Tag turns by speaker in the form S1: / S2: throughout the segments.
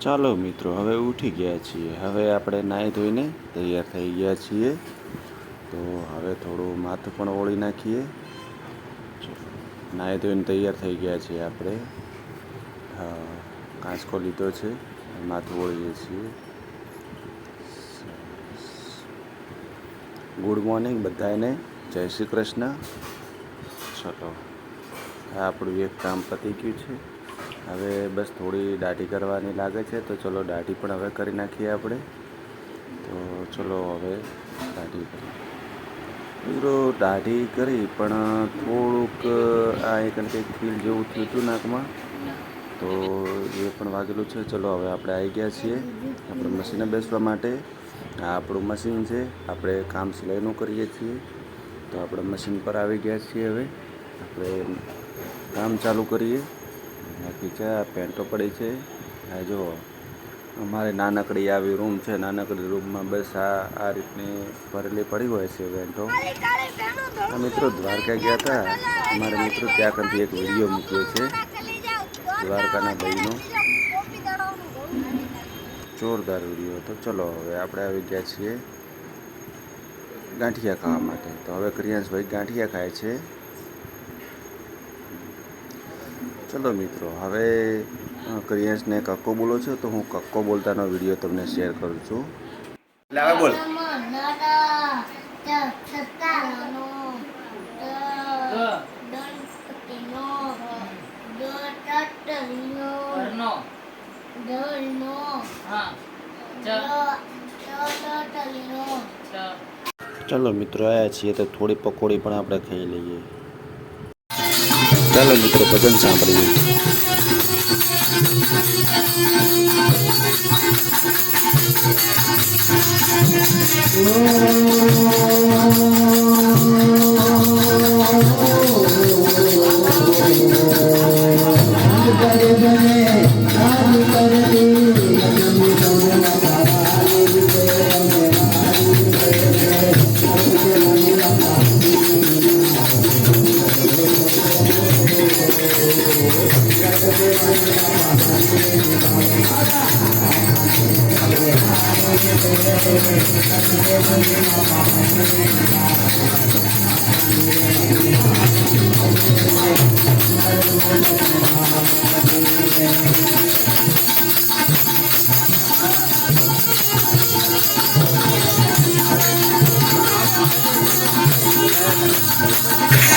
S1: ચાલો મિત્રો, હવે ઉઠી ગયા છીએ. હવે આપણે નાહી ધોઈને તૈયાર થઈ ગયા છીએ. તો હવે થોડું માથું પણ ઓળી નાખીએ. નાહી ધોઈને તૈયાર થઈ ગયા છીએ આપણે. કાંસકો લીધો છે. માથું ઓળીએ છીએ. ગુડ મોર્નિંગ બધાને જય શ્રી કૃષ્ણ. ચલો, આ આપણું એક કામ પતી ગયું છે. હવે બસ થોડી દાઢી કરવાની લાગે છે, તો ચલો દાઢી પણ હવે કરી નાખીએ આપણે. તો ચલો હવે દાઢી કરી. મિત્રો, દાઢી કરી, પણ થોડુંક આ એક કંઈક ફીલ જેવું થયું હતું નાકમાં. તો એ પણ વાગેલું છે. ચલો હવે આપણે આવી ગયા છીએ આપણે મશીને બેસવા માટે. આ આપણું મશીન છે. આપણે કામ સિલાઈનું કરીએ છીએ. તો આપણે મશીન પર આવી ગયા છીએ હવે. આપણે કામ ચાલુ કરીએ. બાકી છે, આ પેન્ટો પડી છે. આ જુઓ, અમારે નાનકડી આવી રૂમ છે, નાનકડી રૂમમાં બસ આ આ રીતની ભરેલી પડી હોય છે પેન્ટો. આ મિત્રો દ્વારકા ગયા હતા. અમારા મિત્રો ત્યાં કંથી એક વીડિયો મૂક્યો છે, દ્વારકાના ભાઈનો. જોરદાર વીડિયો હતો. ચલો હવે આપણે આવી ગયા છીએ ગાંઠિયા ખાવા માટે. તો હવે ક્રિયાંશભાઈ ગાંઠિયા ખાય છે. ચલો મિત્રો હવે ક્રિયાંશને કક્કો બોલો છો તો હું કક્કો બોલતાનો વીડિયો તમને શેર કરું છું. એટલે હવે બોલ.
S2: ઘરનો હા ચ ચ
S1: ચાલો મિત્રો આવ્યા છીએ તો થોડી પકોડી પણ આપણે ખાઈ લઈએ. ચાલો મિત્રો ભજન સાંભળીએ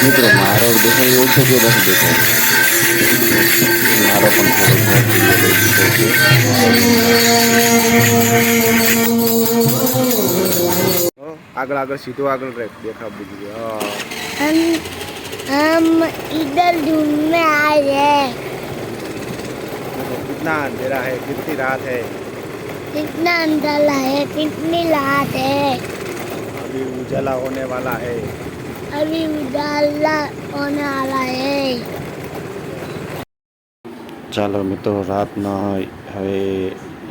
S1: મિત્રો મારો દેખાય એવો છે કે નથી દેખાય મારો પણ થોડો શોખ છે. આગળ આગળ સીધો આગળ રહે દેખાવ બીજું હા
S3: हम हम इधर ढूंढने आए हैं
S1: देखो कितना अंधेरा है कितनी रात है
S3: कितना अंदर है कितनी रात है
S1: अभी उजाला होने वाला है
S3: अभी उजाला होने वाला है
S1: ચાલો મિત્રો, રાતના હવે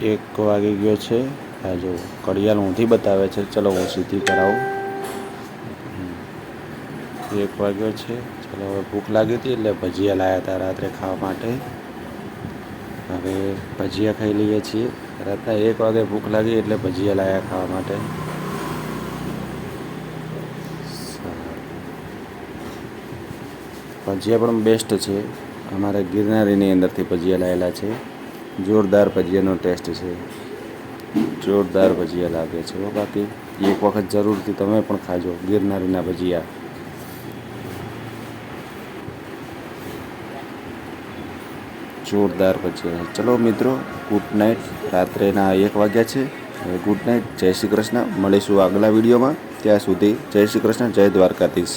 S1: એક વાગી ગયો છે. આ જો ઘડિયાળ ઊંધી બતાવે છે, ચલો હું સીધી કરાવું. એક વાગ્યો છે. ચલો હવે ભૂખ લાગી હતી એટલે ભજીયા લાવ્યા હતા રાત્રે ખાવા માટે. હવે ભજીયા ખાઈ લઈએ છીએ. રાતના એક વાગે ભૂખ લાગી એટલે ભજીયા લાવ્યા ખાવા માટે. ભજીયા પણ બેસ્ટ છે. અમારે ગિરનારીની અંદરથી ભજીયા લાવેલા છે. જોરદાર ભજીયાનો ટેસ્ટ છે. જોરદાર ભજીયા લાગે છે બાકી. એક વખત જરૂરથી તમે પણ ખાજો ગિરનારીના ભજીયા. જોરદાર ભજીયા ચલો મિત્રો, ગુડ નાઇટ. રાત્રેના એક વાગ્યા છે. Good night. જય શ્રી કૃષ્ણ. મળીશું આગલા વિડીયોમાં. ત્યાં સુધી જય શ્રી કૃષ્ણ. જય દ્વારકાધીશ.